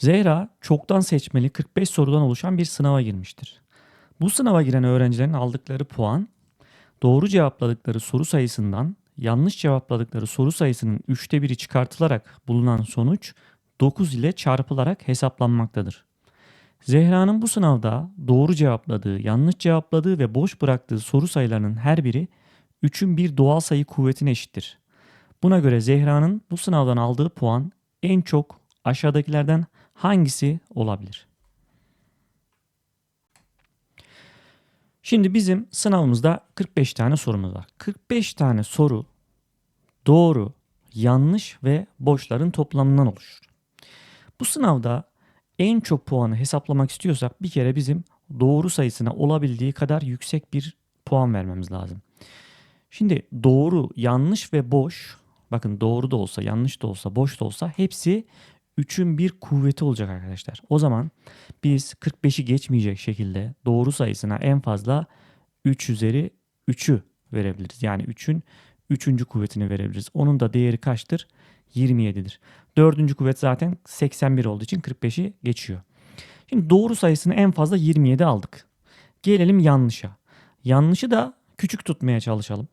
Zehra çoktan seçmeli 45 sorudan oluşan bir sınava girmiştir. Bu sınava giren öğrencilerin aldıkları puan doğru cevapladıkları soru sayısından yanlış cevapladıkları soru sayısının üçte biri çıkartılarak bulunan sonuç 9 ile çarpılarak hesaplanmaktadır. Zehra'nın bu sınavda doğru cevapladığı, yanlış cevapladığı ve boş bıraktığı soru sayılarının her biri 3'ün bir doğal sayı kuvvetine eşittir. Buna göre Zehra'nın bu sınavdan aldığı puan en çok aşağıdakilerden hangisi olabilir? Şimdi bizim sınavımızda 45 tane sorumuz var. 45 tane soru doğru, yanlış ve boşların toplamından oluşur. Bu sınavda en çok puanı hesaplamak istiyorsak bir kere bizim doğru sayısına olabildiği kadar yüksek bir puan vermemiz lazım. Şimdi doğru, yanlış ve boş bakın doğru da olsa, yanlış da olsa, boş da olsa hepsi 3'ün bir kuvveti olacak arkadaşlar. O zaman biz 45'i geçmeyecek şekilde doğru sayısına en fazla 3 üzeri 3'ü verebiliriz. Yani 3'ün 3. kuvvetini verebiliriz. Onun da değeri kaçtır? 27'dir. Dördüncü kuvvet zaten 81 olduğu için 45'i geçiyor. Şimdi doğru sayısını en fazla 27 aldık. Gelelim yanlışa. Yanlışı da küçük tutmaya çalışalım.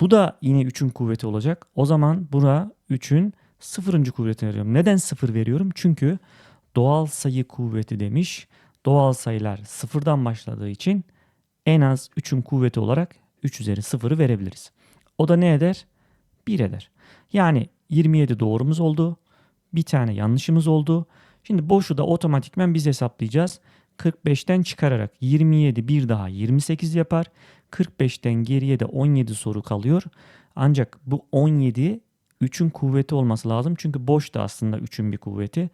Bu da yine 3'ün kuvveti olacak. O zaman buna 3'ün sıfırıncı kuvvetini veriyorum. Neden sıfır veriyorum? Çünkü doğal sayı kuvveti demiş. Doğal sayılar sıfırdan başladığı için en az 3'ün kuvveti olarak 3 üzeri sıfırı verebiliriz. O da ne eder? 1 eder. Yani 27 doğrumuz oldu. Bir tane yanlışımız oldu. Şimdi boşu da otomatikmen biz hesaplayacağız. 45'ten çıkararak 27 bir daha 28 yapar. 45'ten geriye de 17 soru kalıyor. Ancak bu 17 3'ün kuvveti olması lazım. Çünkü boş da aslında 3'ün bir kuvveti.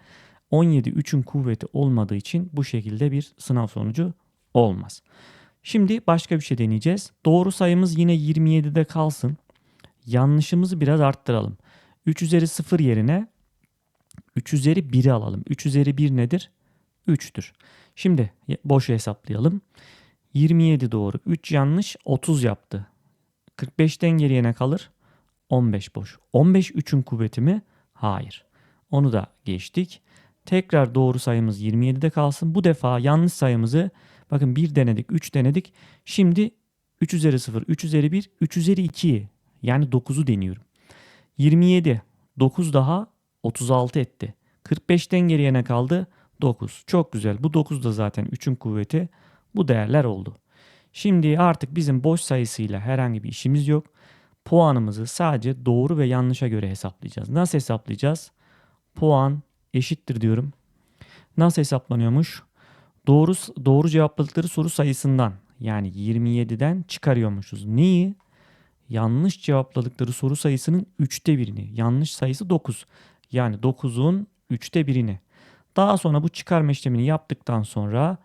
17 3'ün kuvveti olmadığı için bu şekilde bir sınav sonucu olmaz. Şimdi başka bir şey deneyeceğiz. Doğru sayımız yine 27'de kalsın. Yanlışımızı biraz arttıralım. 3 üzeri 0 yerine 3 üzeri 1'i alalım. 3 üzeri 1 nedir? 3'tür. Şimdi boşu hesaplayalım. 27 doğru. 3 yanlış 30 yaptı. 45'ten geriye ne kalır? 15 boş. 15 3'ün kuvveti mi? Hayır. Onu da geçtik. Tekrar doğru sayımız 27'de kalsın. Bu defa yanlış sayımızı bakın 1 denedik, 3 denedik. Şimdi 3 üzeri 0, 3 üzeri 1, 3 üzeri 2 yani 9'u deniyorum. 27, 9 daha 36 etti. 45'ten geriye ne kaldı? 9. Çok güzel. Bu 9 da zaten 3'ün kuvveti. Bu değerler oldu. Şimdi artık bizim boş sayısıyla herhangi bir işimiz yok puanımızı sadece doğru ve yanlışa göre hesaplayacağız. Nasıl hesaplayacağız? Puan eşittir diyorum. Nasıl hesaplanıyormuş? Doğru doğru cevapladıkları soru sayısından yani 27'den çıkarıyormuşuz. Neyi? Yanlış cevapladıkları soru sayısının 3'te birini. Yanlış sayısı 9. Yani 9'un 3'te birini. Daha sonra bu çıkarma işlemini yaptıktan sonra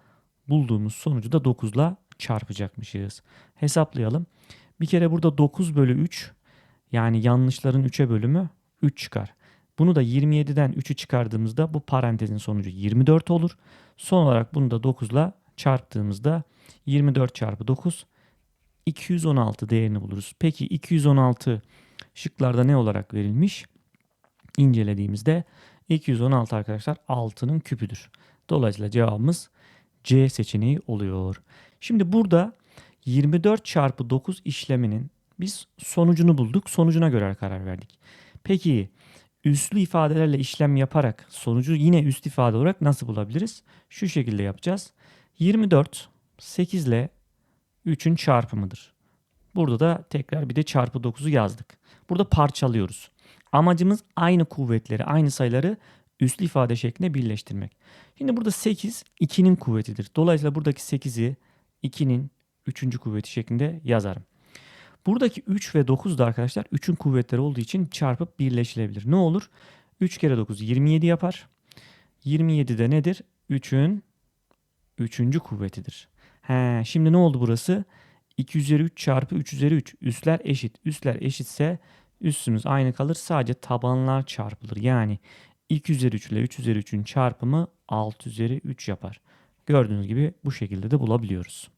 bulduğumuz sonucu da 9 ile çarpacakmışız. Hesaplayalım. Bir kere burada 9 bölü 3 yani yanlışların 3'e bölümü 3 çıkar. Bunu da 27'den 3'ü çıkardığımızda bu parantezin sonucu 24 olur. Son olarak bunu da 9 ile çarptığımızda 24 çarpı 9 216 değerini buluruz. Peki 216 şıklarda ne olarak verilmiş? İncelediğimizde 216 arkadaşlar 6'nın küpüdür. Dolayısıyla cevabımız C seçeneği oluyor. Şimdi burada 24 çarpı 9 işleminin biz sonucunu bulduk. Sonucuna göre karar verdik. Peki üslü ifadelerle işlem yaparak sonucu yine üst ifade olarak nasıl bulabiliriz? Şu şekilde yapacağız. 24 8 ile 3'ün çarpımıdır. Burada da tekrar bir de çarpı 9'u yazdık. Burada parçalıyoruz. Amacımız aynı kuvvetleri, aynı sayıları üslü ifade şeklinde birleştirmek. Şimdi burada 8 2'nin kuvvetidir. Dolayısıyla buradaki 8'i 2'nin üçüncü kuvveti şeklinde yazarım. Buradaki 3 ve 9 da arkadaşlar 3'ün kuvvetleri olduğu için çarpıp birleşilebilir. Ne olur? 3 kere 9 27 yapar. 27 de nedir? 3'ün 3. kuvvetidir. He, şimdi ne oldu burası? 2 üzeri 3 çarpı 3 üzeri 3. Üstler eşit. Üstler eşitse üstümüz aynı kalır. Sadece tabanlar çarpılır. Yani 2 üzeri 3 ile 3 üzeri 3'ün çarpımı 6 üzeri 3 yapar. Gördüğünüz gibi bu şekilde de bulabiliyoruz.